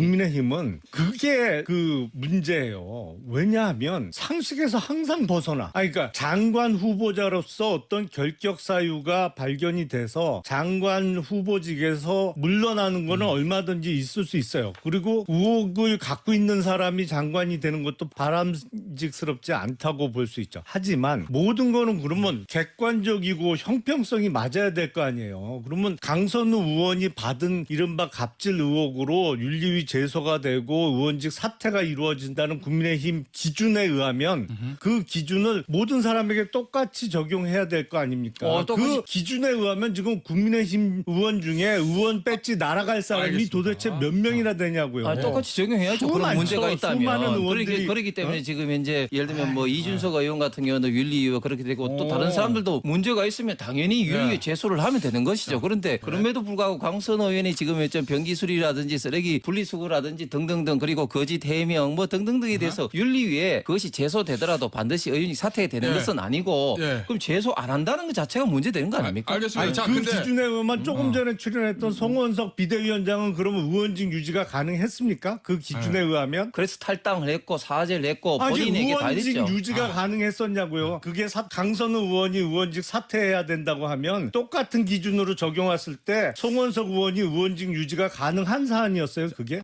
국민의힘은 그게 그 문제예요. 왜냐하면 상식에서 항상 벗어나. 아, 그러니까 장관 후보자로서 어떤 결격 사유가 발견이 돼서 장관 후보직에서 물러나는 거는 얼마든지 있을 수 있어요. 그리고 의혹을 갖고 있는 사람이 장관이 되는 것도 바람직스럽지 않다고 볼 수 있죠. 하지만 모든 거는 그러면 객관적이고 형평성이 맞아야 될 거 아니에요. 그러면 강선우 의원이 받은 이른바 갑질 의혹으로 윤리위 제소가 되고 의원직 사퇴가 이루어진다는 국민의힘 기준에 의하면 그 기준을 모든 사람에게 똑같이 적용해야 될 거 아닙니까? 어, 똑같이- 그 기준에 의하면 지금 국민의힘 의원 중에 의원 배지 날아갈 사람이 알겠습니다. 도대체 몇 명이나 되냐고요. 아, 똑같이 적용해야죠. 수많죠. 그런 문제가 있다면. 수많은 그러기, 의원들이 그렇기 때문에 어? 지금 현재 예를 들면 뭐 이준석 의원 같은 경우는 윤리위가 그렇게 되고 또 다른 사람들도 문제가 있으면 당연히 윤리위에 네. 제소를 하면 되는 것이죠. 그런데 그럼에도 불구하고 강선호 의원이 지금 좀 병기술이라든지 쓰레기 분리수거 라든지 등등등 그리고 거짓 해명 뭐 등등등에 대해서 윤리위에 그것이 제소되더라도 반드시 의원이 사퇴가 되는 네. 것은 아니고 네. 그럼 제소 안 한다는 것 자체가 문제되는 거 아닙니까? 알겠습니다. 아니, 자, 그 근데 기준에 의하면 조금 전에 출연했던 송원석 비대위원장은 그러면 의원직 유지가 가능했습니까? 그 기준에 의하면? 그래서 탈당을 했고 사죄를 했고 아니 본인에게 다 의원직 했죠. 유지가 가능했었냐고요. 그게 사- 강선우 의원이 의원직 사퇴해야 된다고 하면 똑같은 기준으로 적용했을 때 송원석 의원이 의원직 유지가 가능한 사안이었어요. 그게